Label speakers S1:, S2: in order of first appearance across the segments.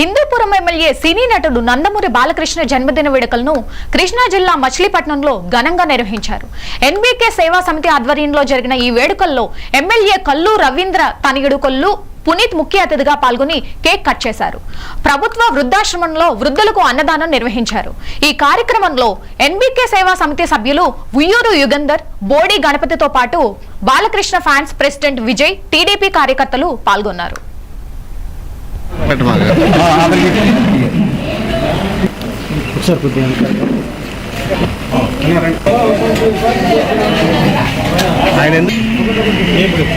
S1: Hindupuram MLA సినీ నటుడు నందమూరి బాలకృష్ణ జన్మదిన వేడుకలను కృష్ణా జిల్లా మచిలీపట్నంలో ఘనంగా నిర్వహించారు. ఎన్బీకే సేవా సమితి ఆధ్వర్యంలో జరిగిన ఈ వేడుకల్లో ఎమ్మెల్యే కల్లు రవీంద్ర తనయుడు కొల్లు పునీత్ ముఖ్య అతిథిగా పాల్గొని కేక్ కట్ చేశారు. ప్రభుత్వ వృద్ధాశ్రమంలో వృద్ధులకు అన్నదానం నిర్వహించారు. ఈ కార్యక్రమంలో ఎన్బీకే సేవా సమితి సభ్యులు ఉయ్యూరు యుగంధర్ బోడి గణపతితో పాటు Balakrishna fans president Vijay TDP కార్యకర్తలు పాల్గొన్నారు.
S2: పెట్టమాక.
S3: ఒకసారి కొద్దిగా
S2: ఆయన ఎందుకు?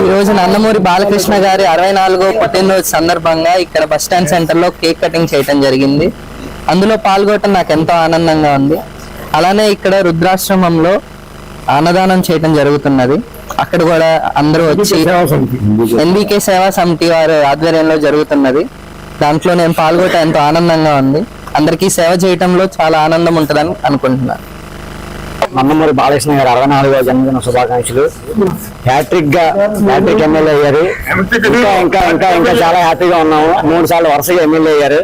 S4: ఈ రోజు నందమూరి బాలకృష్ణ గారి అరవై నాలుగో పుట్టినరోజు సందర్భంగా ఇక్కడ బస్ స్టాండ్ సెంటర్లో కేక్ కటింగ్ చేయటం జరిగింది. అందులో పాల్గొనడం నాకు ఎంతో ఆనందంగా ఉంది. అలానే ఇక్కడ రుద్రాశ్రమంలో అన్నదానం చేయటం జరుగుతున్నది. అక్కడ కూడా అందరూ వచ్చి ఎన్బికే సేవా సమితి వారి ఆధ్వర్యంలో జరుగుతున్నది. దాంట్లో నేను పాల్గొనడం ఎంతో ఆనందంగా ఉంది. అందరికీ సేవ చేయటంలో చాలా ఆనందం ఉంటుందని అనుకుంటున్నాను
S3: నందమూరి బాలకృష్ణ గారు అరవై నాలుగో జన్మదిన శుభాకాంక్షలు. హ్యాట్రిక్గా హ్యాట్రిక్ ఎమ్మెల్యే అయ్యారు ఇంకా ఇంకా ఇంకా ఇంకా చాలా హ్యాపీగా ఉన్నాము. మూడు సార్లు వరుసగా ఎమ్మెల్యే అయ్యారు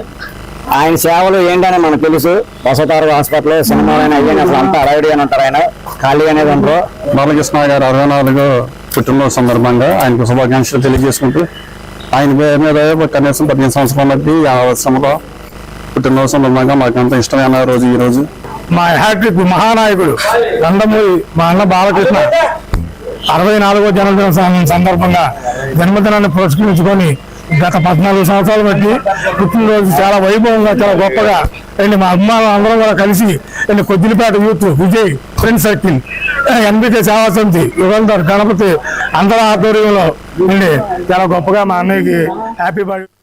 S3: ఆయన సేవలు ఏంటని మనకు తెలుసు. వసతారు హాస్పిటల్ సినిమాలైన అయ్యాను అసలు అంతా అడవిడిగానే ఉంటారు ఆయన. ఖాళీ అనేది ఉండరు
S5: బాలకృష్ణ గారు అరవై నాలుగు పుట్టినరోజు సందర్భంగా ఆయనకు శుభాకాంక్షలు తెలియజేసుకుంటూ ఆయన పేరు మీద కనీసం పదిహేను సంవత్సరాల బట్టి ఆ వర్షంలో పుట్టినరోజు సందర్భంగా మాకు అంత ఇష్టమైన రోజు ఈ రోజు.
S6: మా హ్యాట్రిక్ మహానాయకుడు నందమూరి మా అన్న బాలకృష్ణ అరవై నాలుగో జన్మదిన సందర్భంగా జన్మదినాన్ని పురస్కరించుకొని గత పద్నాలుగు సంవత్సరాలు బట్టి పుట్టినరోజు చాలా వైభవంగా చాలా గొప్పగా. అండ్ మా అమ్మాయిలు అందరం కూడా కలిసి and Koddilipeta youth Vijay friend circle NBK Seva Samiti Yugandhar Ganapati అందరి ఆధ్వర్యంలో అండి చాలా గొప్పగా మా అన్నయ్యకి హ్యాపీ బర్త్డే